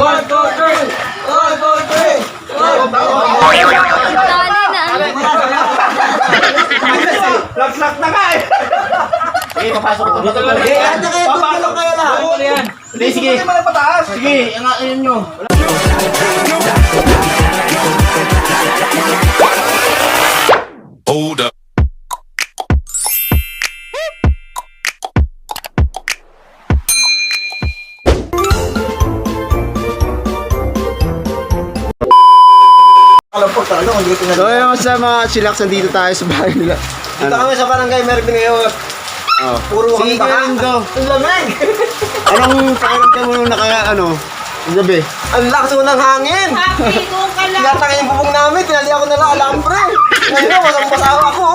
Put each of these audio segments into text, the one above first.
One, two, three! One, two, three! Dali na. Lak-lak na ka eh! Sige, papasok ko dito. Eh, ano kaya doon ka lang kaya lahat? Sige. Hindi mo pataas! Sige, ang ayun nyo. Hold up. Kalampag talaga kung dito So yung sa mga chillax, nandito tayo sa bahay nila. Dito kami sa barangay Mervin ngayon. Oh. Puro kami Sige, baka. Gando. Ang lamig! Anong pakiramdam mo nung naka, ano, gabi? Ang lakas mo ng hangin! Happy ko ka lang. Tinatangay yung bubong namin, tinali ako na lang alambre. Ngayon, masang basawa ako.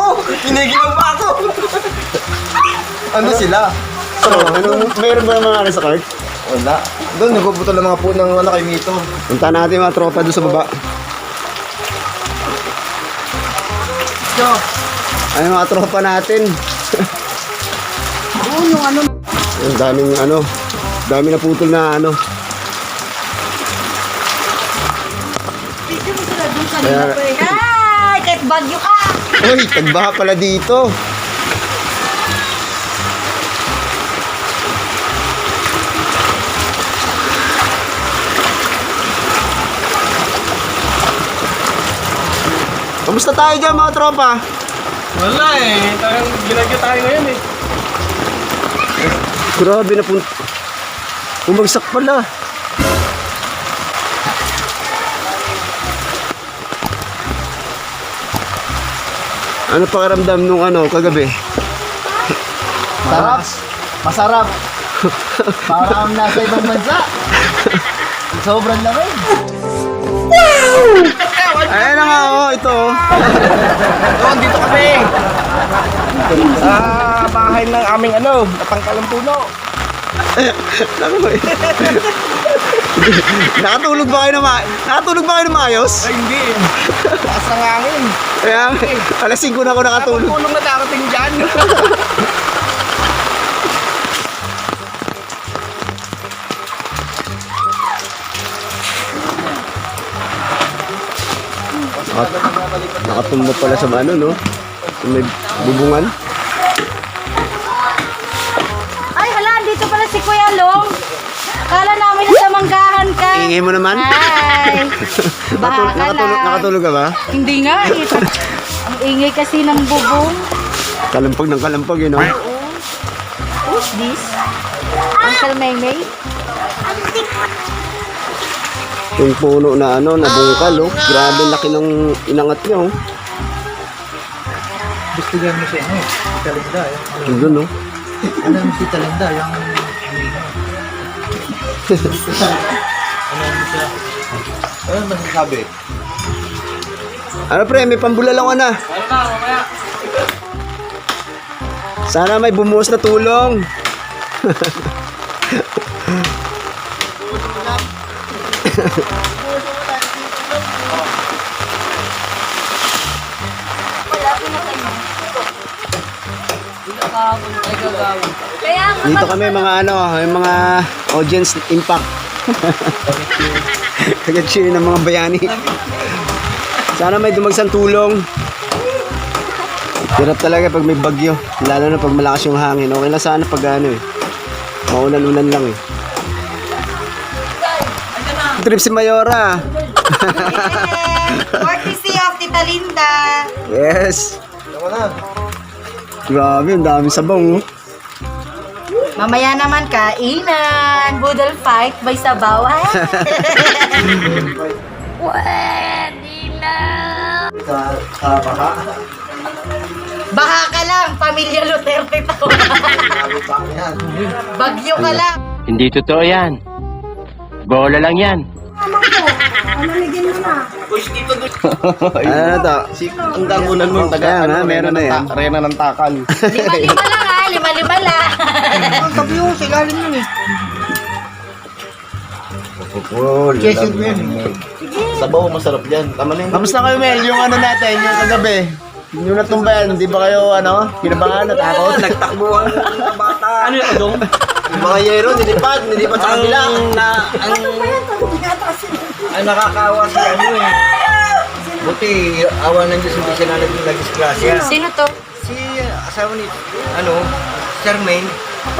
Hinigilan pa ako. ano sila? So, anong, mayroon ba mga ano sa cart? Wala. Doon, nagpuputo lang mga po ng ano kay Mito. Punta natin yung mga tropa doon sa baba. Yo, Ay, mga tropa natin. Oo, yung ano. Ang daming ano, dami na putol na ano. Pwede mo sila Kaya- nila pa Ay, kahit bagyo ka. Uy, tagbaha pala dito. Kamusta tayo dyan mga tropa? Wala eh. Parang ginagyo tayo ngayon eh. Grabe na punta. Bumagsak pala. Ano pakiramdam nung ano kagabi? Sarap. Masarap. Parang nasa ibang bansa. Sobrang lamig. Ayan na nga oh, ito oh. Doon, dito kami. Sa bahay ng aming ano, natangkalang puno. Ano? Nakatulog ba kayo na ma Nakatulog ba kayo na maayos? Ay, hindi. Taas ng hangin. Kaya alas 5 na ako nakatulog. Tulong na darating dyan. At, nakatumba pala sa ano no? Sa may bubungan. Ay, hala, dito pala si Kuya Long. Akala namin nasa manggahan ka. Ingay mo naman. Ay, baha ka nakatulog, lang. nakatulog ka ba? Hindi nga eh. Ang ingay kasi ng bubong. Kalampag ng kalampag yun no? Who's this? Uncle Maymay? Yung puno na ano, nabungkal oh. Grabe laki ng inangat niya oh. Gusto niya mo siya, ano? Talinda, eh. Yung dun oh. Ano mo si Talinda, yung... ano masasabi? Ano pre, may pambulalaw ka na. Sana may bumuhos na tulong. Kaya Dito kami mga ano, yung mga audience impact. Kagad ng mga bayani. Sana may dumagsang tulong. Hirap talaga pag may bagyo. Lalo na pag malakas yung hangin. Okay lang sana pag ano eh. Maulan-ulan lang eh. Trip si Mayora. Courtesy of Tita Linda. Yes. Na. Grabe, ang dami sabong. oh. Mamaya naman kainan. Boodle fight by sabaw. Pwede na. Sa, sa baka. Baka ka lang, pamilya Duterte to. Bagyo ka lang. Hindi totoo yan. Bola lang yan. Ano na to? Si, ang dagunan mo, taga, Kaya nga, ano, meron na yan. Arena ng takal. Lima-lima lang lima-lima lang. Ang tabi mo, sigaling yun eh. Pupul. Kesin mo yan. Sabaw, masarap yan. Tama na yun. Kamusta kayo, Mel? Yung ano natin, yung kagabi. Yung natumbayan, di ba kayo, ano, kinabangan, natakot? Nagtakbuhan ng bata. Ano yung adong? Yung mga yero, nilipad, nilipad sa kabila. na, ang Ay, nakakaawa si ano eh. Buti, awa ng Diyos, hindi siya na naging nag-disgrasya. Sino to? Asawa ni, ano, Charmaine.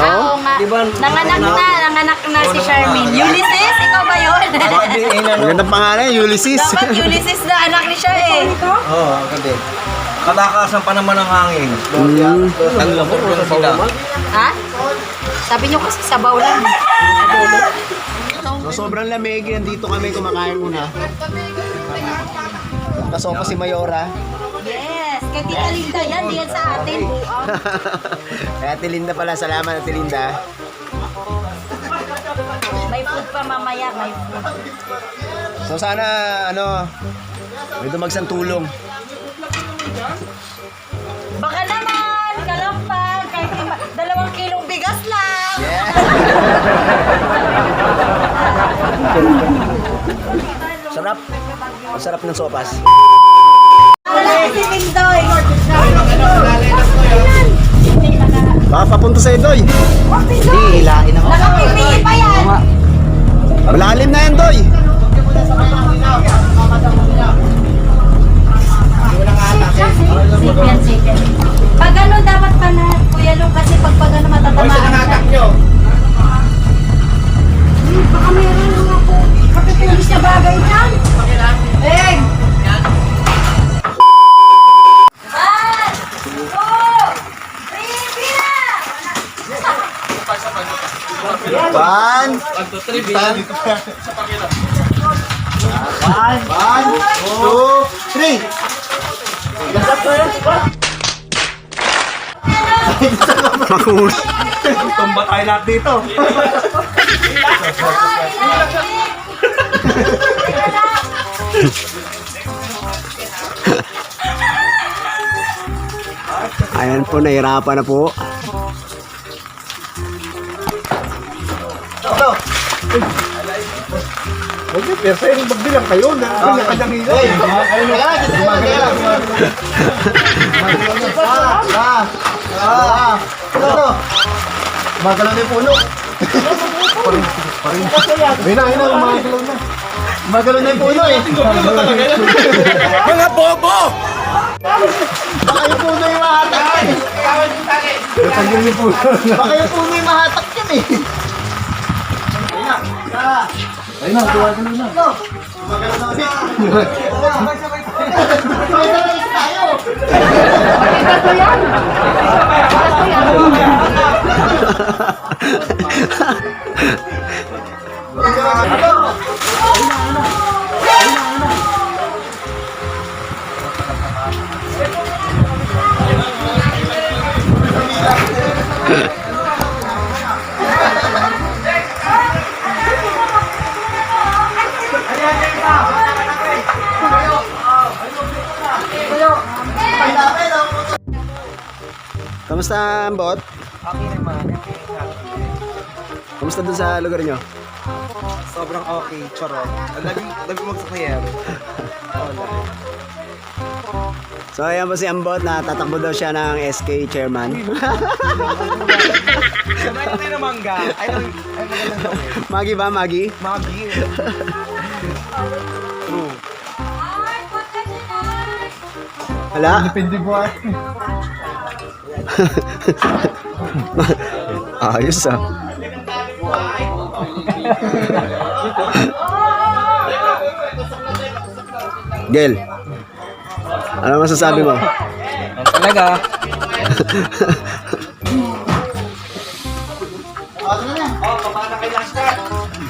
Ah, oo nga. Di ba, Nanganak na- na, nanganak na si Oo, Charmaine. nanganak. Ulysses, ikaw ba yun? Sabi, eh, ano, Magandang pangalan, Ulysses. Dapat Ulysses na anak ni siya eh. Oo, oh, kasi. Kalakasan pa naman ang hangin. Mm. Naglabok lang sila. Ha? Sabi niyo kasi sabaw lang. So, sobrang lamig. Nandito kami kumakain muna. Kasopa si Mayora. Kay Tita Linda yan, di yan sa atin. Kaya Ate Linda pala, salamat Ate Linda. May food pa mamaya, may food. So sana, ano, may dumagsang tulong. Baka naman, kalampag, kahit lima, dalawang kilong bigas lang. Sarap. Ang sarap ng sopas. Baka papunta sa Doy. Hindi, hilain ako. Nakapipili pa yan. Malalim na yan, Doy. Safe yan, safe yan. Pag ano dapat pa na, Kuya Lu, kasi pag pag ano matatamaan ka. Hmm, Baka meron mga po. Kapipilis na bagay dyan. One. One. One, two, three. Mahuli. Tumba tayo lahat dito. Ayan po, nahirapan na po. Okay, pero sa'yo magbilang kayo na kanya-kanyang hila. Magalaw na yung puno. Ayun na, ayun na, na. Magalaw na yung puno eh. Mga bobo! Baka yung puno yung mahatak eh. Niyo. Baka yung puno yung mahatak yan eh. Ayun na, na. Magalaw na ulit. Sabay-sabay Kamusta ang bot? Okay naman. Kamusta dun sa lugar nyo? Sobrang okay, charot. Lagi, lagi magsakyan. So ayan po si Ambot na tatakbo daw siya ng SK chairman. Sabay na tayo ng mangga. Ay, ay, ay, magandang gawin. Magi ba, Magi? Magi. True. Hala? Depende po ah. Ayos ah. Gel. Ano masasabi mo? Yan talaga.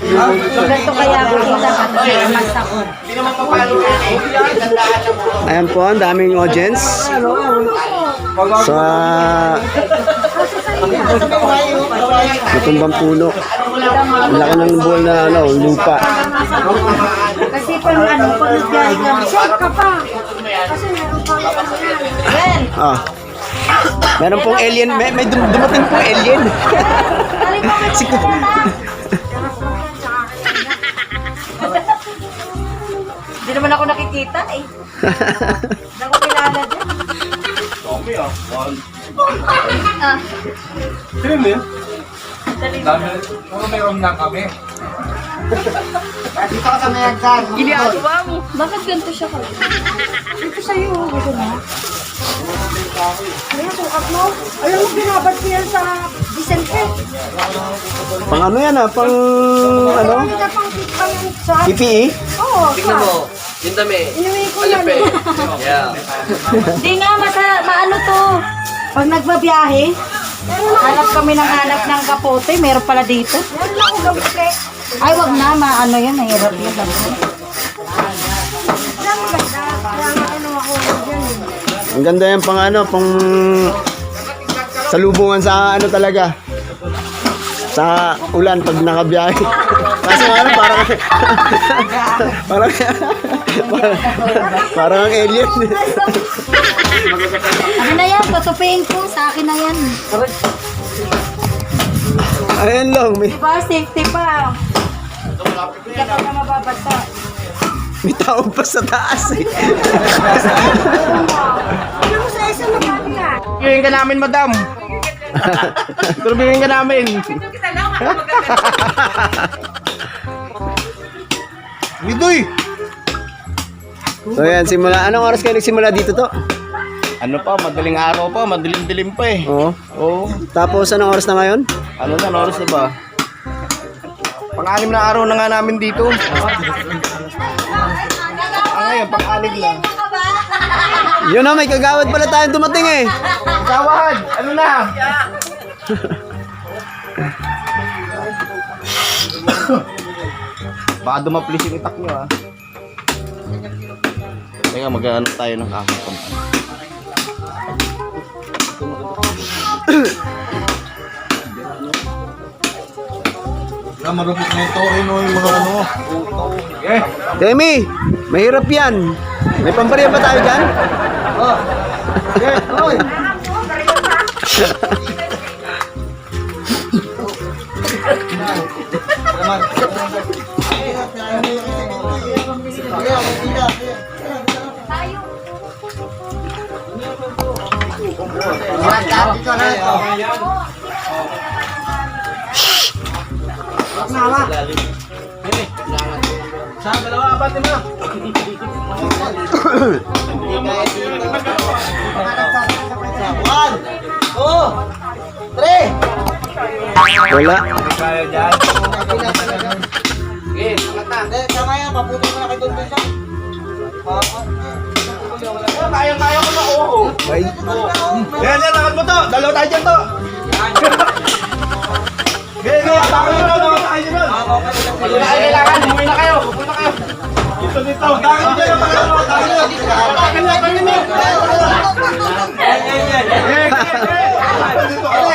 Ganito kaya ako kita ka magsakot. Ayan po, ang daming audience. Sa Matumbang puno. Ang laki ng buhay na ano, lupa. Kasi pag ano, pag nagbiyahe ka, safe ka pa. Kasi meron pa Well, Ah. Meron pong alien, may, may dum- dumating pong alien. Sige. Hindi naman ako nakikita eh. Dami ah. One. Ah, Sino yun? dali mo. Dami. Ano mayroon na kami? Dito ka sa mayag dyan. Bakit ganito siya ka? Ito sa'yo, gusto na. Ayan, sukat mo. Alam mo, binabad ko yan sa Vicente. Pang ano yan ah, pang ano? Pang. PPE? Oo, Tingnan mo. Yung dami. Inuwi ko yan. Alipin. Yeah. Di nga, masa, maano to. Pag nagbabiyahe, hanap kami ng hanap ng kapote. Meron pala dito. Ay, wag na. Maano yan. Mahirap yan. gabote. Ang ganda yan pang ano, pang salubungan sa ano talaga. Sa ulan pag nakabiyahe. Kasi ano, parang parang parang, parang ang alien. Ano na yan? Tutupiin ko. Sa akin na yan. Ayan lang, may, Diba? Safety pa. Hindi ka pa na mababasa. may tao pa sa taas eh. Ano mo sa isa magkakaya? Turbingin ka namin, madam. Turbingin ka namin. Widoy! So yan, simula. Anong oras kayo nagsimula dito to? Ano pa, madaling araw pa, madilim-dilim pa eh. Oo. Oo. Tapos anong oras na ngayon? Ano na, ano oras na ba? Pang-anim na araw na nga namin dito. Ah, ngayon, pang-anim na. Yun na, may kagawad pala tayong dumating eh. Kawad! Ano na? Baka dumaplis yung itak nyo ah. Teka, mag-ano tayo ng kakapon. Marupit na ito. Ano yung mga ano? Demi, mahirap yan. May pambariya ba tayo dyan? Yeah, oy. One, two, three. Wala. Hindi, tama yan. Paputol mo na kay Don Besa. Kaya-kaya ko na, oo. Ay, Yan, yan, lakad mo to. Dalaw tayo dyan to. Yan, yan, takot mo na, dyan. Wala kayo kailangan, umuwi na kayo. Umuwi na kayo. Dito, dito. Takot mo dyan, takot mo. Takot mo. Takot mo, takot mo. Dito kami.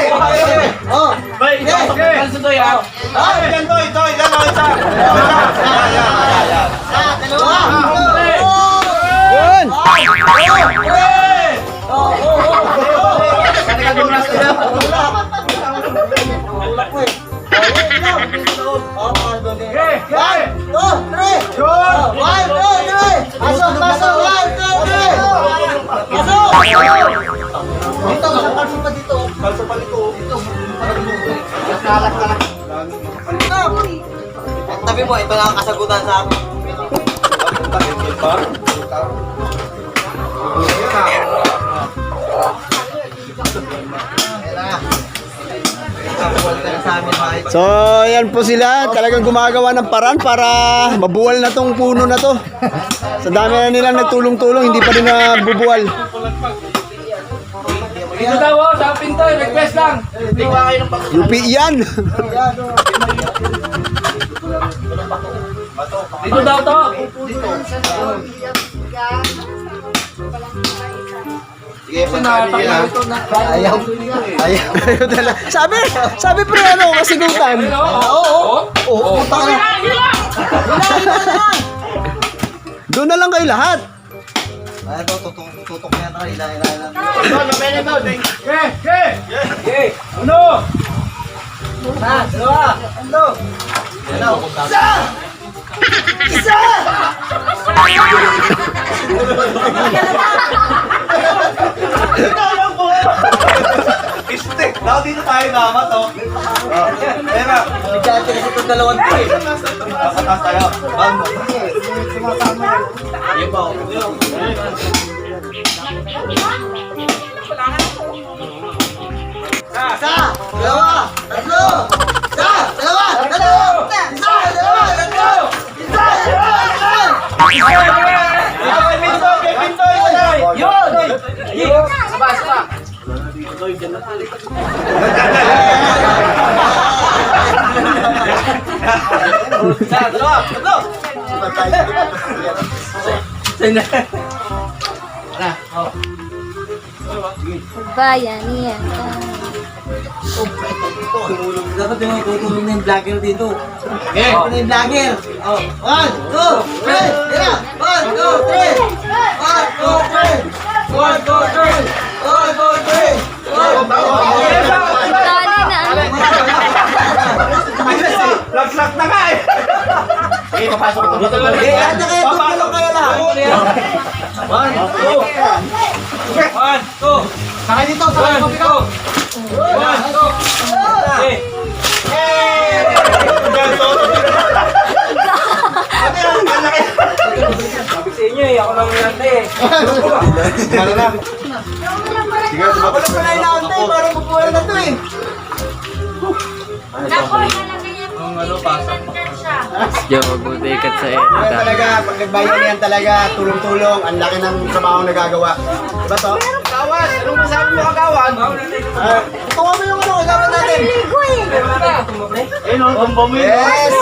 Oh, Bay, ito, ito, ito, yan. Ah, yan to, ito, yan, oh, isa. Yan, yan, yan, yan. dalawa. yun! Kaya ka dumras na. One, two, three. Pasok, pasok. One, two, three. Pasok. Dito, kalso pa dito. Kalso pa nito. Dito. Tabi mo, ito lang ang kasagutan sa akin. Sa amin, So, yan po sila. Talagang gumagawa ng paraan para mabuwal na tong puno na to. Sa dami na nilang nagtulong-tulong, hindi pa rin nabubuwal. Dito daw, oh, sa pinto, request lang. UP yan. Dito daw to. Sige, Ayaw. Ayaw. Ayaw. Ayaw talaga. sabi, sabi pre ano, kasigutan. Oo, oo. Oo, puta ka na. Doon na lang kayo lahat. Ay, ito, tutok, tutok na yan. Ila, ila, ila. Ito, lumene to. Ge, ge. Ge. Ano? Na, dalawa. Ano? Dalawa. Isa! Este, daw dalawang to eh. Taas tayo. Bam. Isa, dalawa, tatlo. Isa, dalawa, tatlo. Isa, dalawa, tatlo. Isa, dalawa, tatlo. Kay Pintoy, kay Pintoy. Yun! Isa, dalawa, tatlo. Bayanihan ka. Dapat yung tutulong na yung vlogger dito. Okay. Na yung vlogger. Oh, one, two, three. Yeah. One, two, three. One, two, three. One, two, three. One, two, three. One, two, three. Tali na. Nga eh. Okay, papasok ko. Dito lang. Eh, ano kayo? Tutulong kayo lang. One, two. One, two. Sakay dito, sakay One, dito. two. One, two. Okay. Sabi sa inyo eh, ako lang yung eh. Ano na? Ako lang pala inaantay para mapuha na to eh. Kaya talaga, pag nagbayan yan talaga, tulong-tulong, ang laki ng trabaho na gagawa. Diba to? Kawan! Anong masabi mo kagawan? Tunga mo yung ano, kagawan natin. Ayun, ang bombo mo yun. yes!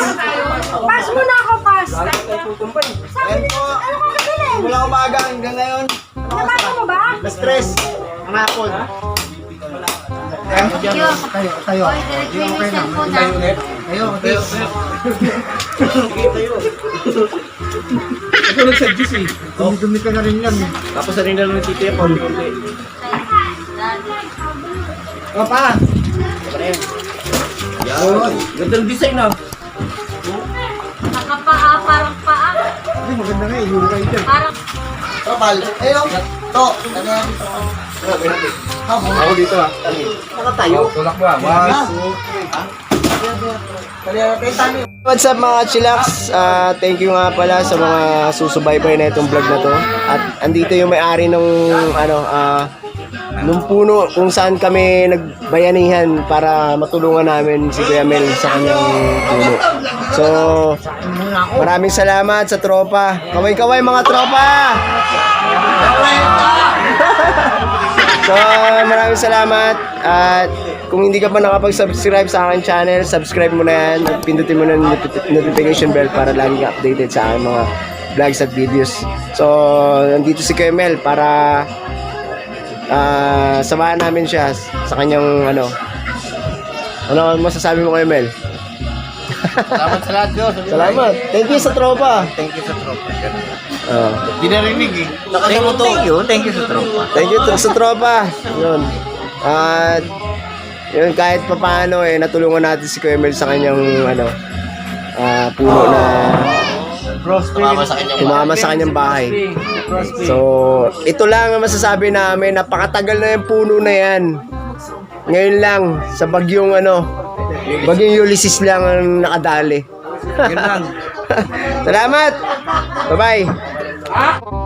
Pass mo na ako, pass. Yan po, Ano ka kabilin? mula umaga hanggang ngayon, Nabasa mo ba? na-stress ang hapon. Tayo, tayo. Oy, diretso yung cellphone na. Ito nagsuggest eh. Dumi-dumi ka na rin yan. Tapos sa rin na lang titi ako. O pa! Yan. Ganda ng design ah. Nakapaa, parang paa. Ay, maganda nga eh, yung rider. Parang To, pal. Ayun. To. Ano yan? Ako dito ah. Nakatayo. Tulak mo ah. One, two, What's up mga chillax? Ah, thank you nga pala sa mga susubaybay na itong vlog na to. At andito yung may-ari nung ano ah nung puno kung saan kami nagbayanihan para matulungan namin si Kuya Mel sa kanyang puno. So, maraming salamat sa tropa. Kaway-kaway mga tropa! So, maraming salamat at kung hindi ka pa nakapag-subscribe sa akin channel, subscribe mo na yan at pindutin mo na yung noti- notification bell para lagi ka updated sa aking mga vlogs at videos. So, nandito si Kuya Mel para ah samahan namin siya sa kanyang ano ano masasabi mo Kuya Mel? Salamat sa lahat yun. Salamat. Thank you sa tropa. Thank you sa tropa. Oh. Di narinig eh. Thank you, thank you sa tropa. Thank you to, sa tropa. Yun. At yun kahit papaano eh natulungan natin si Kuya Mel sa kanyang ano ah puno na Tumama sa kanyang tumama sa kanyang bahay. So, ito lang ang masasabi namin. Napakatagal na yung puno na yan. Ngayon lang, sa bagyong ano, bagyong Ulysses lang ang nakadali. Salamat! Bye-bye!